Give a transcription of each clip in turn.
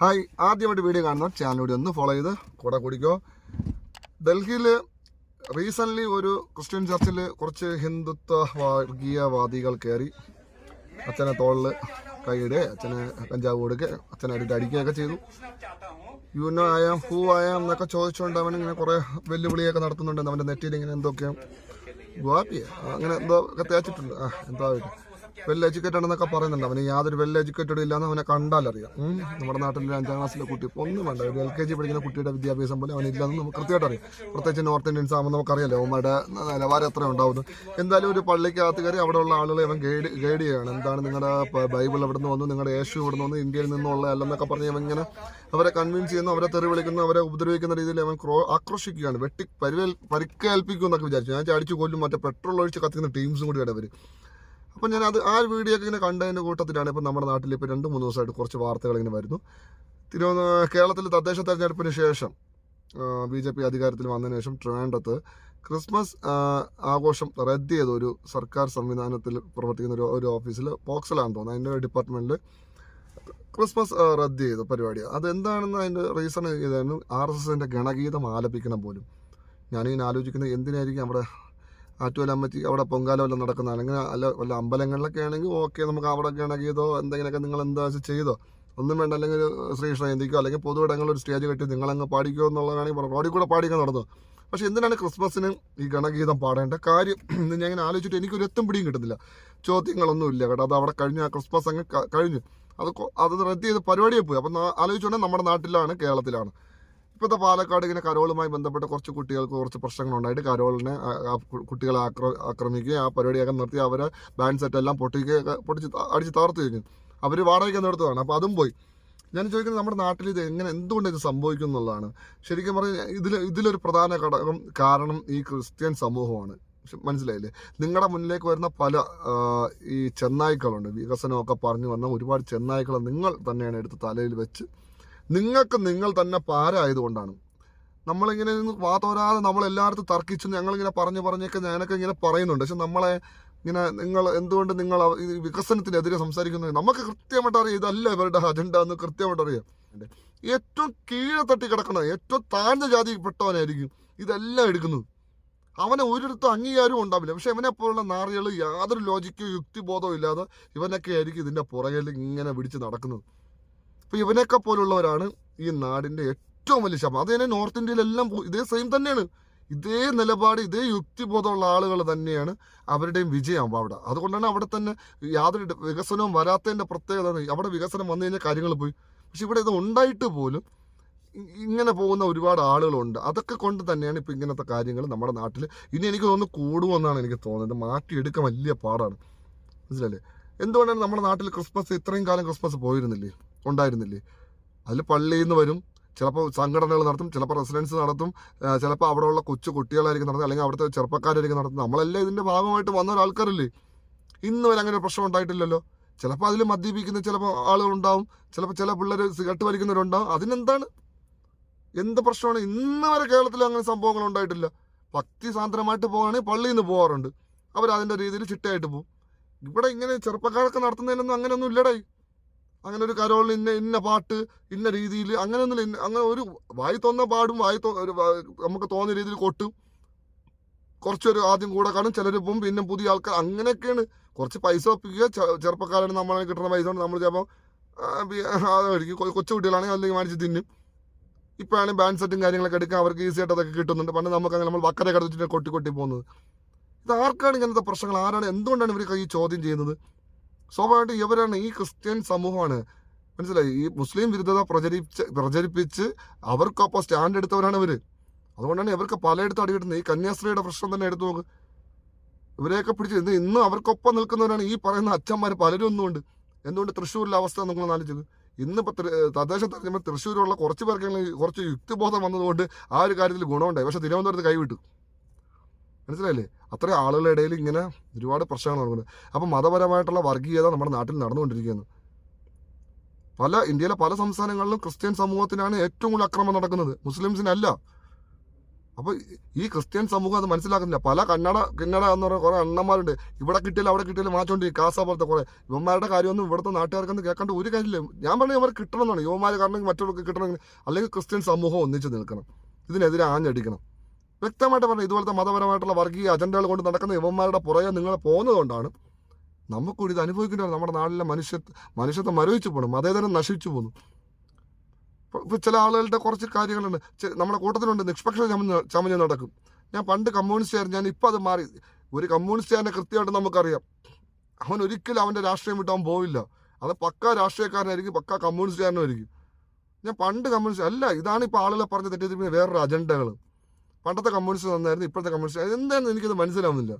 Hi ആദ്യമായിട്ട് video കാണുന്ന channel ഒന്ന് ഫോളോ ചെയ്ത് കൂടെ കുടിക്കോ. ഡൽഹിയിൽ റീസെന്റ്ലി ഒരു ക്രിസ്ത്യൻ ചർച്ചിൽ കുറച്ച് ഹിന്ദുത്വ വർഗീയവാദികൾ കയറി അച്ഛനെ തോളിൽ കൈയിടുക അച്ഛനെ കഞ്ചാവ് കൊടുക്കുക അച്ഛനെ അടിച്ച് അടിക്കുകയൊക്കെ ചെയ്തു. യുനോ ആയാം ഹൂ ആയാം എന്നൊക്കെ ചോദിച്ചുകൊണ്ട് അവൻ ഇങ്ങനെ കുറേ വെല്ലുവിളിയൊക്കെ നടത്തുന്നുണ്ട്. അവന്റെ നെറ്റിയിൽ ഇങ്ങനെ എന്തൊക്കെയാണ് ഗുവാപ്പിയ അങ്ങനെ എന്തോ ഒക്കെ തേച്ചിട്ടുണ്ട്. ആ എന്തോ ആയിട്ട് വെൽ എഡ്യൂക്കേറ്റഡ് ആണെന്നൊക്കെ പറയുന്നുണ്ട്. അവന് യാതൊരു വെൽ എഡ്യൂക്കേറ്റഡ് ഇല്ലാന്ന് അവനെ കണ്ടാലറിയാം. നമ്മുടെ നാട്ടിലെ അഞ്ചാം ക്ലാസ്സിലെ കുട്ടി ഇപ്പോൾ ഒന്നും വേണ്ട. ഒരു എൽ കെ ജി പഠിക്കുന്ന കുട്ടിയുടെ വിദ്യാഭ്യാസം പോലെ അവനില്ലെന്ന് നമുക്ക് കൃത്യമായിട്ട് അറിയാം. പ്രത്യേകിച്ച് നോർത്ത് ഇന്ത്യൻസ് ആകുമ്പോൾ നമുക്കറിയാലോ അവന്മാരുടെ നിലവാരം എത്ര ഉണ്ടാവുന്നു. എന്തായാലും ഒരു പള്ളിക്കകത്ത് കയറി അവിടെയുള്ള ആളുകളെ അവൻ ഗൈഡ് ഗൈഡ് ചെയ്യണം. എന്താണ് നിങ്ങളുടെ ബൈബിൾ എവിടെ നിന്ന് വന്നു? നിങ്ങളുടെ യേശു ഇവിടെ നിന്ന് വന്നു? ഇന്ത്യയിൽ നിന്നുള്ള അല്ലെന്നൊക്കെ പറഞ്ഞ് അവൻ ഇങ്ങനെ അവരെ കൺവിൻസ് ചെയ്യുന്നു അവരെ തെറി വിളിക്കുന്നു അവരെ ഉപദ്രവിക്കുന്ന രീതിയിൽ അവൻ ക്രോ ആക്രോശിക്കുകയാണ്. വെട്ടി പരിവേൽ പരിക്കേൽപ്പിക്കും എന്നൊക്കെ വിചാരിച്ചു. ഞാൻ ചാടിച്ചു കൊല്ലും മറ്റേ പെട്രോൾ ഒഴിച്ച് കത്തിക്കുന്ന ടീംസും കൂടി അവർ അപ്പം ഞാൻ അത് ആ വീഡിയോ ഒക്കെ ഇങ്ങനെ കണ്ടതിന്റെ കൂട്ടത്തിലാണ് ഇപ്പം നമ്മുടെ നാട്ടിൽ ഇപ്പോൾ രണ്ട് മൂന്ന് ദിവസമായിട്ട് കുറച്ച് വാർത്തകൾ ഇങ്ങനെ വരുന്നു. തിരുവനന്തപുരം കേരളത്തിൽ തദ്ദേശ തെരഞ്ഞെടുപ്പിന് ശേഷം ബി ജെ പി അധികാരത്തിൽ വന്നതിന് ശേഷം ട്രിവാൻഡ്രത്ത് ക്രിസ്മസ് ആഘോഷം റദ്ദ് ചെയ്ത ഒരു സർക്കാർ സംവിധാനത്തിൽ പ്രവർത്തിക്കുന്ന ഒരു ഒരു ഓഫീസിൽ പോക്സലാണെന്ന് തോന്നുന്നു. അതിന്റെ ഡിപ്പാർട്ട്മെന്റിൽ ക്രിസ്മസ് റദ്ദ് ചെയ്ത പരിപാടി. അതെന്താണെന്ന് അതിന്റെ റീസൺ ഇതായിരുന്നു ആർ എസ് എസിന്റെ ഗണഗീതം ആലപിക്കണം പോലും. ഞാനിങ്ങനെ ആലോചിക്കുന്നത് എന്തിനായിരിക്കും അവിടെ ആറ്റുവല അമ്മച്ചി അവിടെ പൊങ്കാല വല്ലതും നടക്കുന്ന അല്ലെങ്കിൽ അല്ല വല്ല അമ്പലങ്ങളിലൊക്കെ ആണെങ്കിൽ ഓക്കെ നമുക്ക് അവിടെ ഗണഗീതോ എന്തെങ്കിലുമൊക്കെ നിങ്ങൾ എന്താ വെച്ചാൽ ചെയ്തോ. ഒന്നും വേണ്ട അല്ലെങ്കിൽ ശ്രീകൃഷ്ണ അല്ലെങ്കിൽ പൊതുവിടങ്ങളിൽ ഒരു സ്റ്റേജ് കെട്ടി നിങ്ങളങ്ങ് പാടിക്കോ എന്നുള്ളതാണെങ്കിൽ പറഞ്ഞു റോഡിൽ കൂടെ പാടിക്കാൻ നടന്നു. പക്ഷെ എന്തിനാണ് ക്രിസ്മസിന് ഈ ഗണഗീതം പാടേണ്ട കാര്യം? ഞാൻ ഇങ്ങനെ ആലോചിച്ചിട്ട് എനിക്കൊരു എത്തും പിടിയും കിട്ടുന്നില്ല. ചോദ്യങ്ങളൊന്നും ഇല്ല കേട്ടോ. അത് അവിടെ കഴിഞ്ഞു ആ ക്രിസ്മസ് അങ്ങ് കഴിഞ്ഞു. അത് അത് റദ്ദ് ചെയ്ത് പരിപാടിയെ പോയി. അപ്പം ആലോചിച്ചുകൊണ്ടേ നമ്മുടെ നാട്ടിലാണ് കേരളത്തിലാണ്. ഇപ്പോഴത്തെ പാലക്കാട് ഇങ്ങനെ കരോളുമായി ബന്ധപ്പെട്ട കുറച്ച് കുട്ടികൾക്ക് കുറച്ച് പ്രശ്നങ്ങളുണ്ടായിട്ട് കരോളിനെ കുട്ടികളെ ആക്ര ആക്രമിക്കുകയും ആ പരിപാടിയൊക്കെ നിർത്തി അവരെ ബാൻഡ് സെറ്റ് എല്ലാം പൊട്ടിക്കുക പൊട്ടിച്ച് അടിച്ച് തകർത്ത് കഴിഞ്ഞു. അവർ വാടകയ്ക്ക് നിർത്തുകയാണ് അപ്പോൾ അതും പോയി. ഞാൻ ചോദിക്കുന്നത് നമ്മുടെ നാട്ടിൽ ഇത് എങ്ങനെ എന്തുകൊണ്ട് ഇത് സംഭവിക്കും എന്നുള്ളതാണ്. ശരിക്കും പറഞ്ഞാൽ ഇതിൽ ഇതിലൊരു പ്രധാന ഘടകം കാരണം ഈ ക്രിസ്ത്യൻ സമൂഹമാണ്. മനസ്സിലായില്ലേ? നിങ്ങളുടെ മുന്നിലേക്ക് വരുന്ന പല ഈ ചെന്നായ്ക്കളുണ്ട്. വികസനമൊക്കെ പറഞ്ഞു വന്ന ഒരുപാട് ചെന്നായ്ക്കളെ നിങ്ങൾ തന്നെയാണ് എടുത്ത് തലയിൽ വെച്ച് നിങ്ങൾക്ക് നിങ്ങൾ തന്നെ പാരായതുകൊണ്ടാണ്. നമ്മളിങ്ങനെ വാതോരാതെ നമ്മളെല്ലായിടത്തും തർക്കിച്ച് ഞങ്ങളിങ്ങനെ പറഞ്ഞു പറഞ്ഞൊക്കെ ഞാനൊക്കെ ഇങ്ങനെ പറയുന്നുണ്ട്. പക്ഷെ നമ്മളെ ഇങ്ങനെ നിങ്ങൾ എന്തുകൊണ്ട് നിങ്ങൾ വികസനത്തിനെതിരെ സംസാരിക്കുന്നത് നമുക്ക് കൃത്യമായിട്ട് അറിയാം ഇതല്ല ഇവരുടെ അജണ്ട എന്ന് കൃത്യമായിട്ട് അറിയാം. ഏറ്റവും കീഴെ തട്ടി കിടക്കണ ഏറ്റവും താഴ്ന്ന ജാതിയിൽപ്പെട്ടവനായിരിക്കും ഇതെല്ലാം എടുക്കുന്നത് അവനെ ഒരിടത്തും അംഗീകാരവും ഉണ്ടാവില്ല. പക്ഷെ ഇവനെ പോലുള്ള നാറികൾ യാതൊരു ലോജിക്കോ യുക്തിബോധവും ഇല്ലാതെ ഇവനൊക്കെ ആയിരിക്കും ഇതിന്റെ പുറകിൽ ഇങ്ങനെ പിടിച്ച് നടക്കുന്നത്. അപ്പൊ ഇവനൊക്കെ പോലുള്ളവരാണ് ഈ നാടിന്റെ ഏറ്റവും വലിയ ശമം അത് തന്നെ നോർത്ത് ഇന്ത്യയിലെല്ലാം ഇതേ സെയിം തന്നെയാണ്. ഇതേ നിലപാട് ഇതേ യുക്തിബോധമുള്ള ആളുകൾ തന്നെയാണ് അവരുടെയും വിജയം അവിടെ. അതുകൊണ്ടാണ് അവിടെ തന്നെ യാതൊരു വികസനവും വരാത്തതിന്റെ പ്രത്യേകത അവിടെ വികസനം വന്നു കഴിഞ്ഞാൽ കാര്യങ്ങൾ പോയി. പക്ഷെ ഇവിടെ ഇത് ഉണ്ടായിട്ട് പോലും ഇങ്ങനെ പോകുന്ന ഒരുപാട് ആളുകളുണ്ട്. അതൊക്കെ കൊണ്ട് തന്നെയാണ് ഇപ്പം ഇങ്ങനത്തെ കാര്യങ്ങൾ നമ്മുടെ നാട്ടിൽ ഇനി എനിക്ക് തോന്നുന്നു കൂടുമെന്നാണ് എനിക്ക് തോന്നുന്നത്. മാറ്റിയെടുക്കാൻ വലിയ പാടാണ്. മനസ്സിലല്ലേ എന്തുകൊണ്ടാണ് നമ്മുടെ നാട്ടിൽ ക്രിസ്മസ് ഇത്രയും കാലം ക്രിസ്മസ് പോയിരുന്നില്ലേ? ഉണ്ടായിരുന്നില്ലേ? അതിൽ പള്ളിയിൽ നിന്ന് വരും. ചിലപ്പോൾ സംഘടനകൾ നടത്തും ചിലപ്പോൾ റെസിഡൻസ് നടത്തും ചിലപ്പോൾ അവിടെയുള്ള കൊച്ചു കുട്ടികളായിരിക്കും നടത്തുന്നത് അല്ലെങ്കിൽ അവിടുത്തെ ചെറുപ്പക്കാരായിരിക്കും നടത്തുന്നത് നമ്മളെല്ലാം ഇതിന്റെ ഭാഗമായിട്ട് വന്ന ഒരാൾക്കാരല്ലേ? ഇന്ന് വരെ അങ്ങനെ ഒരു പ്രശ്നം ഉണ്ടായിട്ടില്ലല്ലോ. ചിലപ്പോൾ അതിൽ മദ്യപിക്കുന്ന ചിലപ്പോൾ ആളുകളുണ്ടാവും. ചിലപ്പോൾ ചില പിള്ളേർ സിഗരറ്റ് വലിക്കുന്നവരുണ്ടാവും. അതിനെന്താണ്? എന്ത് പ്രശ്നമാണ്? ഇന്ന് വരെ കേരളത്തിൽ അങ്ങനെ സംഭവങ്ങൾ ഉണ്ടായിട്ടില്ല. ഭക്തി സാന്ദ്രമായിട്ട് പോകുകയാണെങ്കിൽ പള്ളിയിൽ നിന്ന് പോകാറുണ്ട് അവർ രീതിയിൽ ചിട്ടയായിട്ട് പോകും ഇവിടെ ഇങ്ങനെ ചെറുപ്പക്കാരൊക്കെ നടത്തുന്നതിനൊന്നും അങ്ങനെയൊന്നും ഇല്ലടേ അങ്ങനെ ഒരു കരോൾ ഇന്ന ഇന്ന പാട്ട് ഇന്ന രീതിയിൽ അങ്ങനെയൊന്നുമില്ല ഇന്ന- അങ്ങനെ ഒരു വായി തോന്ന പാടും വായി നമുക്ക് തോന്നിയ രീതിയിൽ കൊട്ടും. കുറച്ചൊരു ആദ്യം കൂടെ കാണും ചിലർ പോകും പിന്നെ പുതിയ ആൾക്കാർ അങ്ങനെയൊക്കെയാണ്. കുറച്ച് പൈസ ഒപ്പിക്കുക ചെറുപ്പക്കാരാണ് നമ്മളെ കിട്ടുന്ന പൈസ കൊണ്ട് നമ്മൾ ചിലപ്പോൾ അതായിരിക്കും കൊച്ചുകുട്ടികളാണെങ്കിൽ കൊച്ചു കുട്ടികളാണെങ്കിൽ അല്ലെങ്കിൽ മേടിച്ച് തിന്നും. ഇപ്പോഴാണ് ബാൻഡ് സെറ്റും കാര്യങ്ങളൊക്കെ എടുക്കാൻ അവർക്ക് ഈസി ആയിട്ട് അതൊക്കെ കിട്ടുന്നുണ്ട്. പണ്ട് നമുക്ക് അങ്ങനെ നമ്മൾ വക്കരെ കടച്ചിട്ട് കൊട്ടി കൊട്ടി പോകുന്നത്. ഇത് ആർക്കാണ് ഇങ്ങനത്തെ പ്രശ്നങ്ങൾ? ആരാണ്? എന്തുകൊണ്ടാണ് ഇവർക്ക് ഈ ചോദ്യം ചെയ്യുന്നത്? സ്വാഭാവികമായിട്ട് ഇവരാണ് ഈ ക്രിസ്ത്യൻ സമൂഹമാണ്. മനസ്സിലായി? ഈ മുസ്ലിം വിരുദ്ധത പ്രചരിപ്പിച്ച് പ്രചരിപ്പിച്ച് അവർക്കൊപ്പം സ്റ്റാൻഡ് എടുത്തവരാണ് ഇവർ അതുകൊണ്ടാണ് ഇവർക്ക് പലയിടത്തും അടി കിട്ടുന്നത് ഈ കന്യാസ്ത്രീയുടെ പ്രശ്നം തന്നെ എടുത്തു നോക്ക്. ഇവരെയൊക്കെ പിടിച്ച് ഇത് ഇന്നും അവർക്കൊപ്പം നിൽക്കുന്നവരാണ് ഈ പറയുന്ന അച്ഛന്മാർ പലരും ഒന്നുമുണ്ട്. എന്തുകൊണ്ട് തൃശ്ശൂരിലെ അവസ്ഥ നിങ്ങൾ ആലോചിച്ചത് ഇന്നിപ്പോൾ തദ്ദേശ തെരഞ്ഞെടുപ്പ് തൃശ്ശൂരുള്ള കുറച്ച് പേർക്കെങ്കിലും കുറച്ച് യുക്തിബോധം വന്നതുകൊണ്ട് ആ ഒരു കാര്യത്തിൽ ഗുണമുണ്ടായി. പക്ഷേ തിരുവനന്തപുരത്ത് കൈവിട്ടു. മനസ്സിലായില്ലേ? അത്രയും ആളുകളുടെ ഇടയിൽ ഇങ്ങനെ ഒരുപാട് പ്രശ്നങ്ങൾ നടക്കുന്നത് അപ്പം മതപരമായിട്ടുള്ള വർഗീയത നമ്മുടെ നാട്ടിൽ നടന്നുകൊണ്ടിരിക്കുന്നത് പല ഇന്ത്യയിലെ പല സംസ്ഥാനങ്ങളിലും ക്രിസ്ത്യൻ സമൂഹത്തിനാണ് ഏറ്റവും കൂടുതൽ അക്രമം നടക്കുന്നത്. മുസ്ലിംസിനല്ല. അപ്പോൾ ഈ ക്രിസ്ത്യൻ സമൂഹം അത് മനസ്സിലാക്കുന്നില്ല. പല കന്നഡ കിന്നഡ എന്ന് പറയുന്ന കുറേ അണ്ണന്മാരുണ്ട്. ഇവിടെ കിട്ടിയാലും അവിടെ കിട്ടിയാലും മാറ്റമുണ്ട് കാസ പോലത്തെ കുറേ യുവന്മാരുടെ കാര്യമൊന്നും ഇവിടുത്തെ നാട്ടുകാർക്കൊന്നും കേൾക്കേണ്ട ഒരു കാര്യമില്ല. ഞാൻ പറഞ്ഞു അവർ കിട്ടണമെന്നാണ്. യുവന്മാർ കാരണം മറ്റുള്ളവർക്ക് കിട്ടണമെങ്കിൽ അല്ലെങ്കിൽ ക്രിസ്ത്യൻ സമൂഹം ഒന്നിച്ച് നിൽക്കണം. ഇതിനെതിരെ ആഞ്ഞടിക്കണം. വ്യക്തമായിട്ട് പറഞ്ഞു ഇതുപോലത്തെ മതപരമായിട്ടുള്ള വർഗീയ അജണ്ടകൾ കൊണ്ട് നടക്കുന്ന യുവന്മാരുടെ പുറകെ നിങ്ങൾ പോകുന്നതുകൊണ്ടാണ് നമുക്കൂടി ഇത് അനുഭവിക്കേണ്ടത് നമ്മുടെ നാട്ടിലെ മനുഷ്യ മനുഷ്യത്വം മരവിച്ചു പോകണം മതേതരം നശിച്ചു പോകുന്നു ഇപ്പൊ- ഇപ്പൊ ചില ആളുകളുടെ കുറച്ച് കാര്യങ്ങളുണ്ട്. നമ്മുടെ കൂട്ടത്തിലുണ്ട് നിഷ്പക്ഷ ചമഞ്ഞ് ചമഞ്ഞ് നടക്കും. ഞാൻ പണ്ട് കമ്മ്യൂണിസ്റ്റ് ആയിരുന്നു ഞാൻ ഇപ്പം അത് മാറി. ഒരു കമ്മ്യൂണിസ്റ്റുകാരനെ കൃത്യമായിട്ട് നമുക്കറിയാം. അവൻ ഒരിക്കലും അവന്റെ രാഷ്ട്രീയം വിട്ട് അവൻ പോവില്ല. അത് പക്ക രാഷ്ട്രീയക്കാരനായിരിക്കും പക്ക കമ്മ്യൂണിസ്റ്റുകാരനായിരിക്കും ഞാൻ പണ്ട് കമ്മ്യൂണിസ്റ്റ് അല്ല ഇതാണ് ഇപ്പോൾ ആളുകളെ പറഞ്ഞ് തെറ്റിദ്ധരിപ്പിക്കുന്ന വേറൊരു അജണ്ടകൾ പണ്ടത്തെ കമ്മ്യൂണിസ്റ്റ് നന്നായിരുന്നു ഇപ്പോഴത്തെ കമ്മ്യൂണിസ്റ്റ്. എന്താണെന്ന് എനിക്കത് മനസ്സിലാവുന്നില്ല.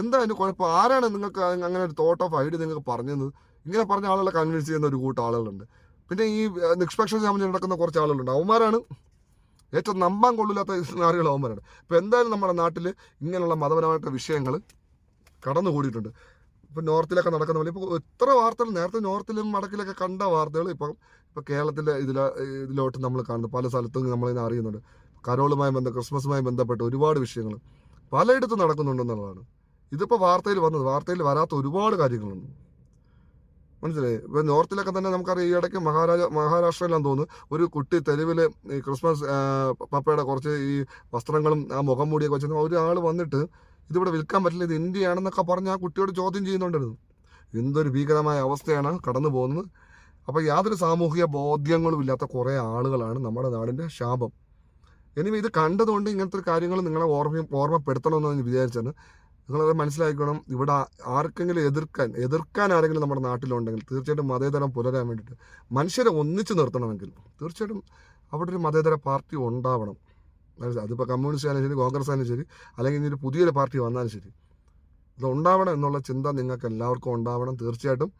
എന്താ അതിന് കുഴപ്പം? ആരാണ് നിങ്ങൾക്ക് അങ്ങനെ ഒരു തോട്ട് ഓഫ് ഐഡിയ നിങ്ങൾക്ക് പറഞ്ഞത്? ഇങ്ങനെ പറഞ്ഞ ആളുകളെ കൺവിൻസ് ചെയ്യുന്ന ഒരു കൂട്ടം ആളുകളുണ്ട്. പിന്നെ ഈ നിഷ്പക്ഷ സംബന്ധിച്ച് നടക്കുന്ന കുറച്ച് ആളുകളുണ്ട്. അവന്മാരാണ് ഏറ്റവും നമ്പാൻ കൊള്ളില്ലാത്ത ആളുകൾ അവന്മാരാണ്. ഇപ്പം എന്തായാലും നമ്മുടെ നാട്ടിൽ ഇങ്ങനെയുള്ള മതപരമായിട്ട് വിഷയങ്ങൾ കടന്നുകൂടിയിട്ടുണ്ട്. ഇപ്പം നോർത്തിലൊക്കെ നടക്കുന്ന പോലെ ഇപ്പോൾ എത്ര വാർത്തകൾ നേരത്തെ നോർത്തിലും വടക്കിലൊക്കെ കണ്ട വാർത്തകൾ ഇപ്പം ഇപ്പം കേരളത്തിലെ ഇതിലെ ഇതിലോട്ട് നമ്മൾ കാണുന്നു. പല സ്ഥലത്തും നമ്മളിതിനെ അറിയുന്നുണ്ട് കരോളുമായി ബന്ധ ക്രിസ്മസുമായി ബന്ധപ്പെട്ട് ഒരുപാട് വിഷയങ്ങൾ പലയിടത്തും നടക്കുന്നുണ്ടെന്നുള്ളതാണ്. ഇതിപ്പോൾ വാർത്തയിൽ വന്നത് വാർത്തയിൽ വരാത്ത ഒരുപാട് കാര്യങ്ങളുണ്ട്. മനസ്സിലായി? ഇപ്പം നോർത്തിലൊക്കെ തന്നെ നമുക്കറിയാം ഈ ഇടയ്ക്ക് മഹാരാജ മഹാരാഷ്ട്രയിലാന്ന് തോന്നുന്നു ഒരു കുട്ടി തെരുവിൽ ഈ ക്രിസ്മസ് പപ്പയുടെ കുറച്ച് ഈ വസ്ത്രങ്ങളും ആ മുഖം മൂടിയൊക്കെ വെച്ചാൽ ഒരാൾ വന്നിട്ട് ഇതിവിടെ വിൽക്കാൻ പറ്റില്ല ഇത് ഇന്ത്യയാണെന്നൊക്കെ പറഞ്ഞ് ആ കുട്ടിയോട് ചോദ്യം ചെയ്യുന്നുണ്ടായിരുന്നു. എന്തൊരു ഭീകരമായ അവസ്ഥയാണ് കടന്നു പോകുന്നത്. അപ്പോൾ യാതൊരു സാമൂഹിക ബോധ്യങ്ങളും ഇല്ലാത്ത കുറേ ആളുകളാണ് നമ്മുടെ നാടിന്റെ ശാപം. ഇനി ഇത് കണ്ടതുകൊണ്ട് ഇങ്ങനത്തെ കാര്യങ്ങൾ നിങ്ങളെ ഓർമ്മ ഓർമ്മപ്പെടുത്തണമെന്ന് വിചാരിച്ചാണ് നിങ്ങളത് മനസ്സിലാക്കണം ഇവിടെ ആർക്കെങ്കിലും എതിർക്കാൻ എതിർക്കാൻ ആരെങ്കിലും നമ്മുടെ നാട്ടിലുണ്ടെങ്കിൽ തീർച്ചയായിട്ടും മതേതരം പുലരാൻ വേണ്ടിയിട്ട് മനുഷ്യരെ ഒന്നിച്ചു നിർത്തണമെങ്കിൽ തീർച്ചയായിട്ടും അവിടെ ഒരു മതേതര പാർട്ടി ഉണ്ടാവണം? അതിപ്പോൾ കമ്മ്യൂണിസ്റ്റ് ആയാലും ശരി കോൺഗ്രസ് ആയാലും ശരി അല്ലെങ്കിൽ ഇനി ഒരു പുതിയൊരു പാർട്ടി വന്നാലും ശരി. ഇത് ഉണ്ടാവണം എന്നുള്ള ചിന്ത നിങ്ങൾക്ക് എല്ലാവർക്കും ഉണ്ടാവണം. തീർച്ചയായിട്ടും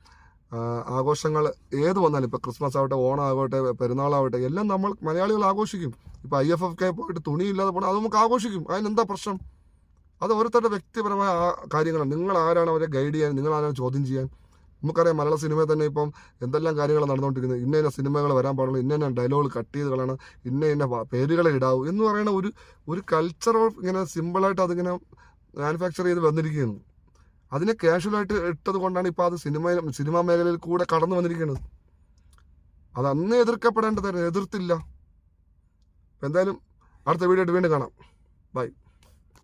ആഘോഷങ്ങൾ ഏത് വന്നാലും ഇപ്പോൾ ക്രിസ്മസ് ആവട്ടെ ഓണം ആവട്ടെ പെരുന്നാളാവട്ടെ എല്ലാം നമ്മൾ മലയാളികൾ ആഘോഷിക്കും. ഇപ്പോൾ ഐ എഫ് എഫ് കെ പോയിട്ട് തുണിയില്ലാതെ പോകണം അത് നമുക്ക് ആഘോഷിക്കും. അതിനെന്താ പ്രശ്നം? അത് ഓരോരുത്തരുടെ വ്യക്തിപരമായ കാര്യങ്ങളാണ്. നിങ്ങൾ ആരാണ് അവരെ ഗൈഡ് ചെയ്യാൻ? നിങ്ങൾ ആരാണ് ചോദ്യം ചെയ്യാൻ? നമുക്കറിയാം മലയാള സിനിമയിൽ തന്നെ ഇപ്പം എന്തെല്ലാം കാര്യങ്ങൾ നടന്നുകൊണ്ടിരിക്കുന്നത്. ഇന്ന ഇന്ന സിനിമകൾ വരാൻ പാടുള്ളൂ ഇന്ന ഇന്ന ഡയലോഗ് കട്ട് ചെയ്ത് കളയണം ഇന്ന ഇന്ന പേരുകളെ ഇടാവൂ എന്ന് പറയുന്ന ഒരു ഒരു കൾച്ചർ ഓഫ് ഇങ്ങനെ സിമ്പിളായിട്ട് അതിങ്ങനെ മാനുഫാക്ചർ ചെയ്ത് വന്നിരിക്കുകയാണ് അതിനെ കാഷ്വലായിട്ട് ഇട്ടത് കൊണ്ടാണ് ഇപ്പോൾ അത് സിനിമ സിനിമാ മേഖലയിൽ കൂടെ കടന്നു വന്നിരിക്കുന്നത്. അത് അന്ന് എതിർക്കപ്പെടേണ്ടതായിരുന്നു. എതിർത്തില്ല. എന്തായാലും അടുത്ത വീഡിയോ ആയിട്ട് വീണ്ടും കാണാം. ബൈ